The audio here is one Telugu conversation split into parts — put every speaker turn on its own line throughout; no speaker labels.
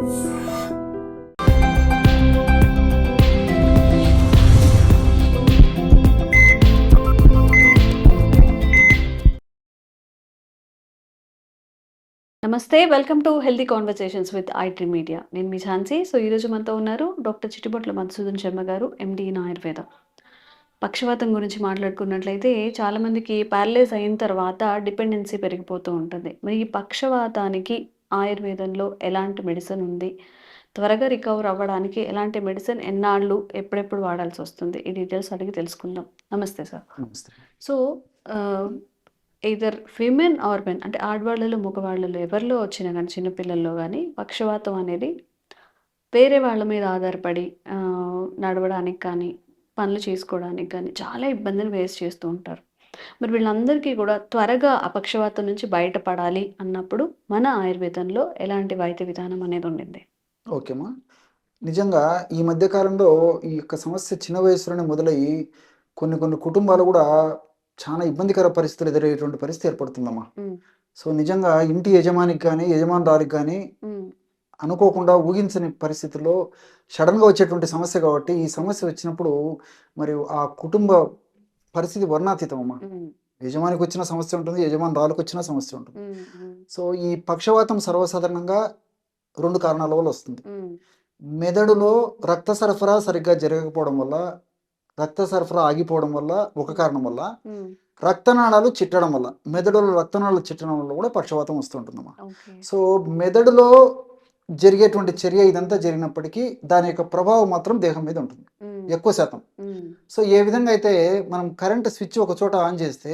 నమస్తే welcome to healthy conversations with IT media నేను మీ ఝాన్సీ. సో ఈరోజు మనతో ఉన్నారు డాక్టర్ చిట్టిబొట్ల మధుసూదన్ శర్మ గారు ఎండి ఇన్ ఆయుర్వేద. పక్షవాతం గురించి మాట్లాడుకున్నట్లయితే చాలామందికి ప్యారలైజ్ అయిన తర్వాత డిపెండెన్సీ పెరిగిపోతూ ఉంటుంది. మరి ఈ పక్షవాతానికి ఆయుర్వేదంలో ఎలాంటి మెడిసిన్ ఉంది? త్వరగా రికవర్ అవ్వడానికి ఎలాంటి మెడిసిన్ ఎన్నాళ్ళు ఎప్పుడెప్పుడు వాడాల్సి వస్తుంది? ఈ డీటెయిల్స్ అడిగి తెలుసుకుందాం. నమస్తే sir. So either women or men అంటే ఆడవాళ్ళలో మగవాళ్ళలో ఎవరిలో వచ్చినా కానీ చిన్నపిల్లల్లో కానీ పక్షవాతం అనేది వేరే వాళ్ళ మీద ఆధారపడి నడవడానికి కానీ పనులు చేసుకోవడానికి కానీ చాలా ఇబ్బందులు ఫేస్ చేస్తూ ఉంటారు. మరి వీళ్ళందరికీ కూడా త్వరగా ఆ పక్షవాతం నుంచి బయటపడాలి అన్నప్పుడు మన ఆయుర్వేదంలో ఎలాంటి వైద్య విధానం అనేది ఉండింది.
ఓకేమా నిజంగా ఈ మధ్య కాలంలో ఈ యొక్క సమస్య చిన్న వయసులోనే మొదలయ్యి కొన్ని కొన్ని కుటుంబాలు కూడా చాలా ఇబ్బందికర పరిస్థితులు ఎదురయ్యేటువంటి పరిస్థితి ఏర్పడుతుందమ్మా సో నిజంగా ఇంటి యజమానికి కానీ యజమానురాలికి కానీ అనుకోకుండా ఊహించని పరిస్థితుల్లో సడన్గా వచ్చేటువంటి సమస్య కాబట్టి ఈ సమస్య వచ్చినప్పుడు మరి ఆ కుటుంబ పరిస్థితి వర్ణాతీతం అమ్మా యజమానికి వచ్చిన సమస్య ఉంటుంది యజమానురాలకు వచ్చిన సమస్య ఉంటుంది. సో ఈ పక్షవాతం సర్వసాధారణంగా రెండు కారణాల వల్ల వస్తుంది. మెదడులో రక్త సరఫరా సరిగ్గా జరగకపోవడం వల్ల రక్త సరఫరా ఆగిపోవడం వల్ల ఒక కారణం వల్ల రక్తనాళాలు చిట్టడం వల్ల మెదడులో రక్తనాళాలు చిట్టడం వల్ల కూడా పక్షవాతం వస్తుంటుందన్నమాట
ఓకే.
సో మెదడులో జరిగేటువంటి చర్య ఇదంతా జరిగినప్పటికీ దాని యొక్క ప్రభావం మాత్రం దేహం మీద ఉంటుంది. ఎక్కువ శాతం. సో ఏ విధంగా అయితే మనం కరెంట్ స్విచ్ ఒక చోట ఆన్ చేస్తే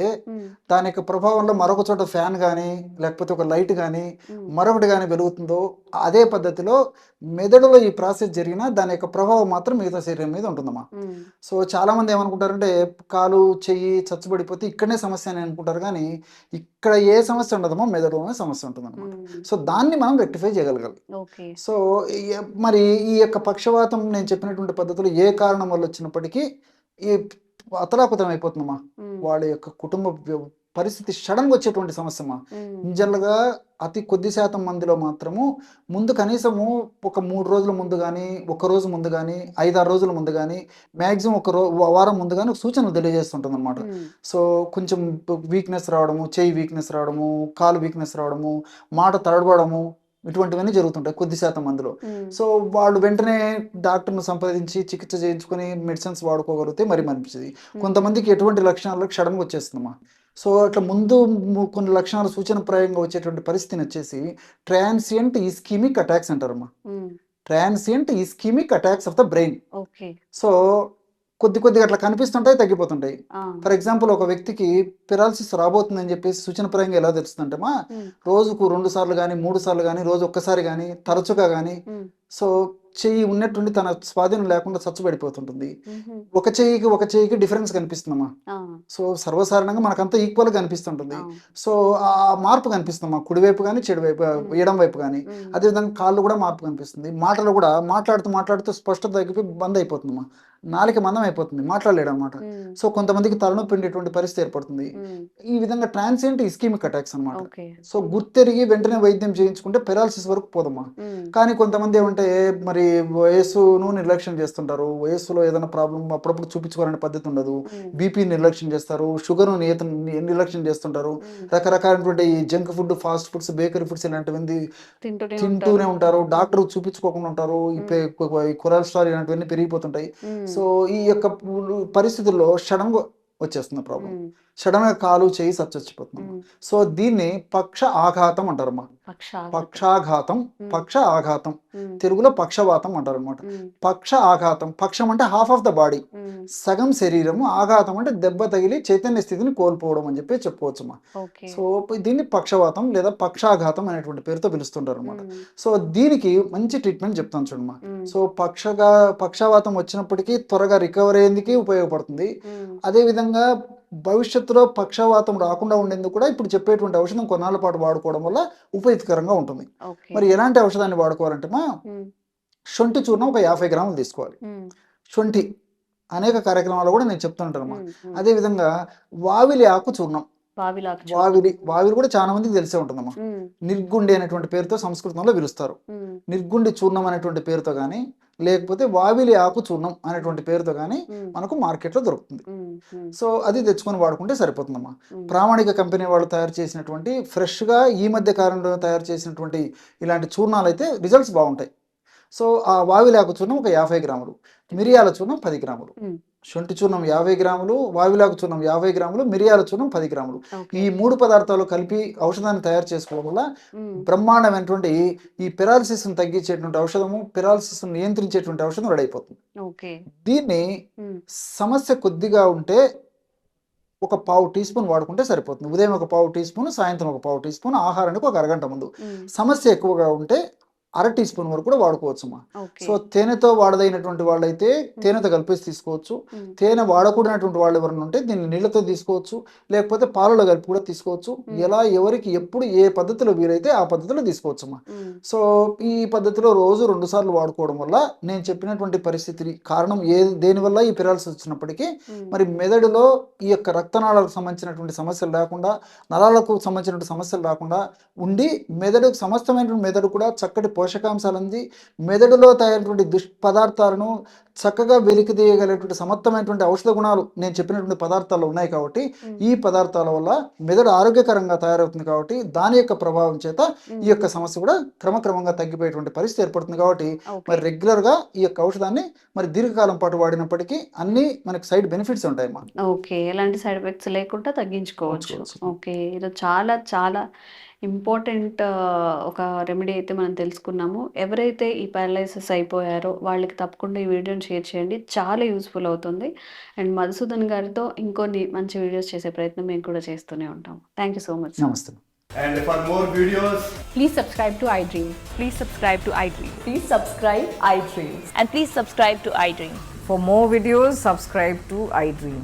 దాని యొక్క ప్రభావంలో మరొక చోట ఫ్యాన్ కానీ లేకపోతే ఒక లైట్ కానీ మరొకటి కానీ వెలుగుతుందో అదే పద్ధతిలో మెదడులో ఈ ప్రాసెస్ జరిగినా దాని యొక్క ప్రభావం మాత్రం మిగతా శరీరం మీద ఉంటుందమ్మా. సో చాలా మంది ఏమనుకుంటారంటే కాలు చెయ్యి చచ్చుబడిపోతే ఇక్కడనే సమస్య అని అనుకుంటారు కానీ ఇక్కడ ఏ సమస్య ఉండదమ్మా మెదడులోనే సమస్య ఉంటుంది
ఉమ్,
సో దాన్ని మనం రెక్టిఫై చేయగలగాలి. సో మరి ఈ యొక్క పక్షవాతం నేను చెప్పినటువంటి పద్ధతులు ఏ కారణం వల్ల వచ్చినప్పటికీ ఈ అతలాకుతం అయిపోతుందమ్మా. వాళ్ళ యొక్క కుటుంబ పరిస్థితి సడన్గా వచ్చేటువంటి సమస్యమ్మా
ఉమ్,
జనరల్గా అతి కొద్ది శాతం మందిలో మాత్రము ముందు కనీసము ఒక మూడు రోజుల ముందు కానీ ఒక రోజు ముందు కానీ ఐదారు రోజుల ముందు కానీ మ్యాక్సిమం ఒక రో వారం ముందు కానీ సూచనలు తెలియజేస్తుంటుంది అనమాట సో కొంచెం వీక్నెస్ రావడము చేయి వీక్నెస్ రావడము కాలు వీక్నెస్ రావడము మాట తడబడము ఇటువంటివన్నీ జరుగుతుంటాయి కొద్ది శాతం మందిలో. సో వాళ్ళు వెంటనే డాక్టర్ను సంప్రదించి చికిత్స చేయించుకొని మెడిసిన్స్ వాడుకోగలిగితే మరి మంచిది. కొంతమందికి ఎటువంటి లక్షణాలు సడన్గా వచ్చేస్తుందమ్మా? సో అట్లా ముందు కొన్ని లక్షణాలు సూచనప్రాయంగా వచ్చేటువంటి పరిస్థితిని వచ్చేసి transient ischaemic attacks అంటారమ్మా. Transient ischemic attacks of the brain. So కొద్ది కొద్దిగా అట్లా కనిపిస్తుంటాయి తగ్గిపోతుంటాయి. ఫర్ ఎగ్జాంపుల్ ఒక వ్యక్తికి పెరాలసిస్ రాబోతుందని చెప్పేసి సూచనప్రాయంగా ఎలా తెలుస్తుందంటేమా
ఉమ్,
రోజుకు రెండు సార్లు కానీ మూడు సార్లు కానీ రోజు ఒక్కసారి కానీ తరచుగా కానీ సో చెయ్యి ఉన్నట్టుండి తన స్వాధీనం లేకుండా చచ్చుబడిపోతుంటుంది. ఒక చెయ్యికి ఒక చెయ్యికి డిఫరెన్స్ కనిపిస్తుందమ్మా. సో సర్వసాధారణంగా మనకంతా ఈక్వల్గా కనిపిస్తుంటుంది.
ఆ,
సో ఆ మార్పు కనిపిస్తుందమ్మా. కుడివైపు కానీ చెడు వైపు ఎడం వైపు కానీ అదేవిధంగా కాళ్ళు కూడా మార్పు కనిపిస్తుంది. మాటలు కూడా మాట్లాడుతూ మాట్లాడుతూ స్పష్టత తగ్గిపోయి బంద్ అయిపోతుందమ్మా. నాలుక మందం అయిపోతుంది. మాట్లాడలేడు అనమాట సో కొంతమందికి తలనొప్పి ఉండేటువంటి పరిస్థితి ఏర్పడుతుంది. ఈ విధంగా ట్రాన్సియంట్ ఇస్కీమిక్ అటాక్స్ అన్నమాట.
ఓకే.
సో గుర్తెరిగి వెంటనే వైద్యం చేయించుకుంటే పెరాలసిస్ వరకు పోదమ్మా. కానీ కొంతమంది ఏమంటే మరి వయస్సును నిర్లక్ష్యం చేస్తుంటారు. వయస్సులో ఏదైనా ప్రాబ్లం అప్పుడప్పుడు చూపించుకోవాలనే పద్ధతి ఉండదు. బీపీ నిర్లక్ష్యం చేస్తారు. షుగర్ నియత నిర్లక్ష్యం చేస్తుంటారు. రకరకాలైనటువంటి junk food fast foods bakery foods ఇలాంటివన్నీ
తింటూనే
ఉంటారు. డాక్టర్ చూపించుకోకుండా ఉంటారు. కొలెస్ట్రాల్ ఇలాంటివన్నీ పెరిగిపోతుంటాయి. సో ఈ యొక్క పరిస్థితుల్లో సడన్గా వచ్చేస్తుంది ప్రాబ్లం సడన్గా కాలు చేయి సచ్చొచ్చిపోతుంది
ఉమ్,
సో దీన్ని పక్ష ఆఘాతం అంటారమ్మా
పక్షాఘాతం.
పక్షాఘాతం పక్ష ఆఘాతం. తెలుగులో పక్షవాతం అంటారు అనమాట పక్ష ఆఘాతం పక్షం అంటే హాఫ్ ఆఫ్ ద బాడీ సగం శరీరము ఆఘాతం అంటే దెబ్బ తగిలి చైతన్య స్థితిని కోల్పోవడం అని చెప్పి చెప్పవచ్చు అమ్మా సో దీన్ని పక్షవాతం లేదా పక్షాఘాతం అనేటువంటి పేరుతో పిలుస్తుంటారు అనమాట సో దీనికి మంచి ట్రీట్మెంట్ చెప్తాను చూడమ్మా సో పక్షగా పక్షవాతం వచ్చినప్పటికీ త్వరగా రికవర్ అయ్యేందుకు ఉపయోగపడుతుంది.
ఉమ్,
అదేవిధంగా భవిష్యత్తులో పక్షవాతం రాకుండా ఉండేందుకు కూడా ఇప్పుడు చెప్పేటువంటి ఔషధం కొన్నాళ్ళ పాటు వాడుకోవడం వల్ల ఉపయోగకరంగా ఉంటుంది. మరి ఎలాంటి ఔషధాన్ని వాడుకోవాలంటే మా శొంఠి చూర్ణం ఒక యాభై గ్రాములు తీసుకోవాలి. శొంఠి అనేక కార్యక్రమాలు కూడా నేను చెప్తుంటాను
ఉమ్,
అదేవిధంగా వావిలి ఆకు చూర్ణం. వావిలి వావిలి కూడా చాలా మందికి తెలిసే ఉంటుందమ్మా నిర్గుండి అనేటువంటి పేరుతో సంస్కృతంలో పిలుస్తారు. నిర్గుండి చూర్ణం అనేటువంటి పేరుతో కానీ లేకపోతే వావిలి ఆకు చూర్ణం అనేటువంటి పేరుతో కానీ మనకు మార్కెట్లో దొరుకుతుంది. సో అది తెచ్చుకొని వాడుకుంటే సరిపోతుందమ్మా. ప్రామాణిక కంపెనీ వాళ్ళు తయారు చేసినటువంటి ఫ్రెష్గా ఈ మధ్య కాలంలో తయారు చేసినటువంటి ఇలాంటి చూర్ణాలు అయితే రిజల్ట్స్ బాగుంటాయి. సో ఆ వావిలాకు చూర్ణం ఒక యాభై గ్రాములు. మిరియాల చూర్ణం పది గ్రాములు. శొంఠి చూర్ణం యాభై గ్రాములు వావిలాకు చూర్ణం యాభై గ్రాములు మిరియాల చూర్ణం పది గ్రాములు. ఈ మూడు పదార్థాలు కలిపి ఔషధాన్ని తయారు చేసుకోవడం వల్ల బ్రహ్మాండమైనటువంటి ఈ పెరాలసిస్ను తగ్గించేటువంటి ఔషధము పెరాలసిస్ నియంత్రించేటువంటి ఔషధం రెడీ అయిపోతుంది
ఓకే.
దీన్ని సమస్య కొద్దిగా ఉంటే ఒక పావు టీ స్పూన్ వాడుకుంటే సరిపోతుంది. ఉదయం ఒక పావు టీ స్పూన్ సాయంత్రం ఒక పావు టీ స్పూన్ ఆహారానికి ఒక అరగంట ముందు. సమస్య ఎక్కువగా ఉంటే అర టీ స్పూన్ వరకు కూడా వాడుకోవచ్చమ్మా
ఓకే.
సో తేనెతో వాడదైనటువంటి వాళ్ళైతే తేనెతో కలిపేసి తీసుకోవచ్చు. తేనె వాడకూడనటువంటి వాళ్ళు ఎవరైనా ఉంటే దీన్ని నీళ్ళతో తీసుకోవచ్చు. లేకపోతే పాలలో కలిపి కూడా తీసుకోవచ్చు. ఎలా ఎవరికి ఎప్పుడు ఏ పద్ధతిలో వీలైతే ఆ పద్ధతిలో తీసుకోవచ్చమ్మా
ఉమ్,
సో ఈ పద్ధతిలో రోజు రెండు సార్లు వాడుకోవడం వల్ల నేను చెప్పినటువంటి పరిస్థితిని కారణం ఏ దేనివల్ల ఈ పిరాల్సి వచ్చినప్పటికీ మరి మెదడులో ఈ యొక్క రక్తనాళాలకు సంబంధించినటువంటి సమస్యలు రాకుండా నరాలకు సంబంధించినటువంటి సమస్యలు రాకుండా ఉండి మెదడు సమస్తమైనటువంటి మెదడు కూడా చక్కటి పోషకాంశాలు అంది మెదడులో తయారైనటువంటి దుష్ పదార్థాలను చక్కగా వెలికి తీయగలిగేటువంటి సమర్థమైనటువంటి ఔషధ గుణాలు నేను చెప్పినటువంటి పదార్థాలు ఉన్నాయి కాబట్టి ఈ పదార్థాల వల్ల మెదడు ఆరోగ్యకరంగా తయారవుతుంది కాబట్టి దాని యొక్క ప్రభావం చేత ఈ యొక్క సమస్య కూడా క్రమక్రమంగా తగ్గిపోయేటువంటి పరిస్థితి ఏర్పడుతుంది కాబట్టి మరి రెగ్యులర్గా ఈ యొక్క ఔషధాన్ని మరి దీర్ఘకాలం పాటు వాడినప్పటికీ అన్ని మనకి సైడ్ బెనిఫిట్స్ ఉంటాయమ్మా.
ఓకే. ఎలాంటి సైడ్ ఎఫెక్ట్స్ లేకుండా తగ్గించుకోవచ్చు.
తగ్గించుకోవచ్చు.
ఓకే. ఇది చాలా చాలా ఇంపార్టెంట్ ఒక రెమెడీ అయితే మనం తెలుసుకున్నాము ఎవరైతే ఈ పారలైసిస్ అయిపోయారో వాళ్ళకి తప్పకుండా ఈ వీడియోని షేర్ చేయండి చాలా యూస్ఫుల్ అవుతుంది అండ్ మధుసూదన్ గారితో ఇంకొన్ని మంచి వీడియోస్ చేసే ప్రయత్నం మేము కూడా చేస్తూనే ఉంటాం థ్యాంక్ యూ సో మచ్
నమస్తే
And for more videos,
Please subscribe to iDream.
Please subscribe to iDream.
Please subscribe iDreams.
And please subscribe to iDream.
For more videos, subscribe to iDream.